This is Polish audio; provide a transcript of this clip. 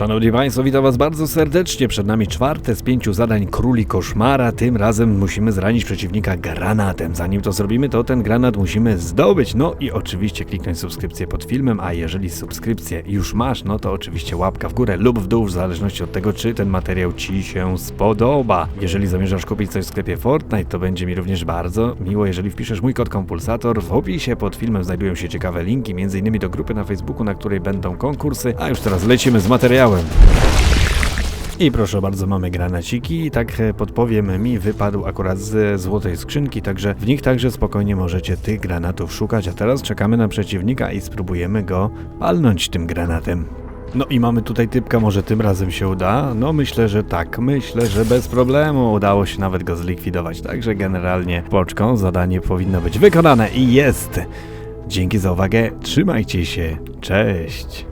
Szanowni Państwo, witam Was bardzo serdecznie. Przed nami czwarte z pięciu zadań Króli Koszmara. Tym razem musimy zranić przeciwnika granatem. Zanim to zrobimy, to ten granat musimy zdobyć. No i oczywiście kliknąć subskrypcję pod filmem, a jeżeli subskrypcję już masz, no to oczywiście łapka w górę lub w dół, w zależności od tego, czy ten materiał Ci się spodoba. Jeżeli zamierzasz kupić coś w sklepie Fortnite, to będzie mi również bardzo miło, jeżeli wpiszesz mój kod kompulsator. W opisie pod filmem znajdują się ciekawe linki, m.in. do grupy na Facebooku, na której będą konkursy. A już teraz lecimy z materiałem. I proszę bardzo, mamy granaciki i tak e, podpowiem, mi wypadł akurat z złotej skrzynki, także w nich także spokojnie możecie tych granatów szukać, a teraz czekamy na przeciwnika i spróbujemy go palnąć tym granatem. No i mamy tutaj typka, może tym razem się uda? No myślę, że tak, myślę, że bez problemu udało się nawet go zlikwidować, także generalnie poczką zadanie powinno być wykonane i jest! Dzięki za uwagę, trzymajcie się, cześć!